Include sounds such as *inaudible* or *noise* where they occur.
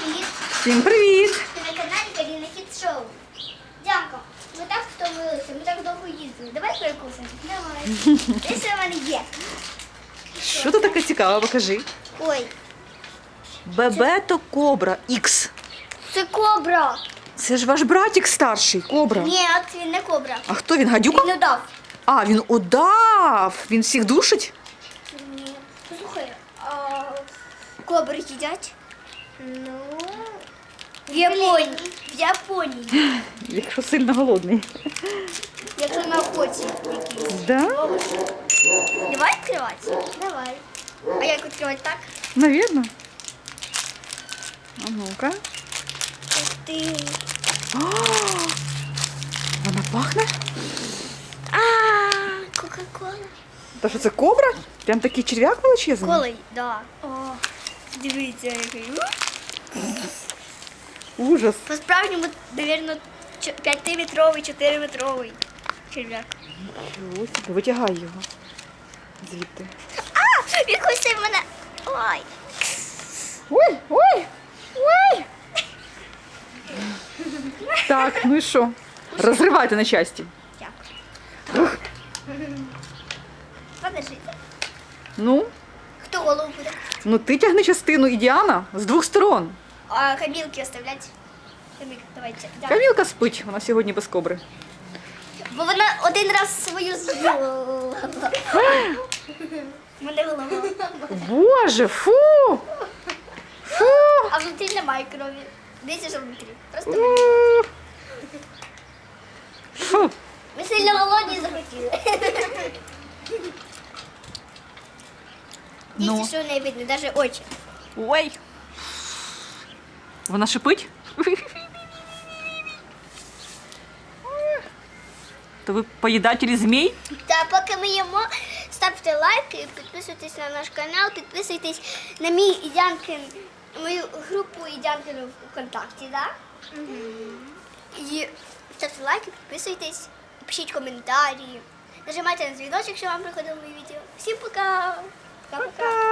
привіт! Всім привіт! Ти на каналі Каріна Кіт Шоу. Дякую. Ми так втомилися, ми так довго їздили. Давай перекусимо. Давай. *laughs* Десь у мене є. Що тут таке цікаве? Покажи. Ой, Бебето Кобра Ікс. це кобра. Це ж ваш братик старший, Кобра. Ні, от він не кобра. А хто він? Гадюка? Він удав. А, він удав. Він всіх душить? Ні. Слухай, а кобри їдять? Ну. В Японії. В Японії. Якщо сильно голодний. Якщо на охоті якийсь. Да? Давай відкривати? Давай. А як відкривати так? Навірно. А ну-ка. Ух ти. А, Вона пахне? А, Кока-кола. Та що це кобра? Прям такий черв'як величезний? Колей, да. О, дивіться, який. Ужас. По-справжньому, мабуть, 5-метровий, 4-метровий черв'як. Чого собі? Витягай його. Звідти. А, він хоче в мене. Ой. Ой, ой, ой. Так, ну і що? Розривайте на часті. Дякую. Подожди. Ну, Хто голову буде? ну ти тягни частину і Діана з двох сторон. А камілки оставлять. Камілки, давайте. Дякую. Камілка спить, вона сьогодні без кобри. Бо вона один раз свою з'їла. *gasps* Мене голова. Боже, фу! Фу! А внутрі немає крові. Дивіться, що внутрі. Просто У. Фу! ми сильно голодні і захотіли. Ну. Дивіться, що не видно, навіть очі. Ой! Вона шипить? То ви поїдателі змій? Та поки ми їмо, ставте лайки, підписуйтесь на наш канал, підписуйтесь на мій Ідянкин, мою групу Ідянкин в ВКонтакті, да? І ставте лайки, підписуйтесь, пишіть коментарі, нажимайте на дзвіночок, якщо вам приходило моє відео. Всім! Пока-пока! Пока!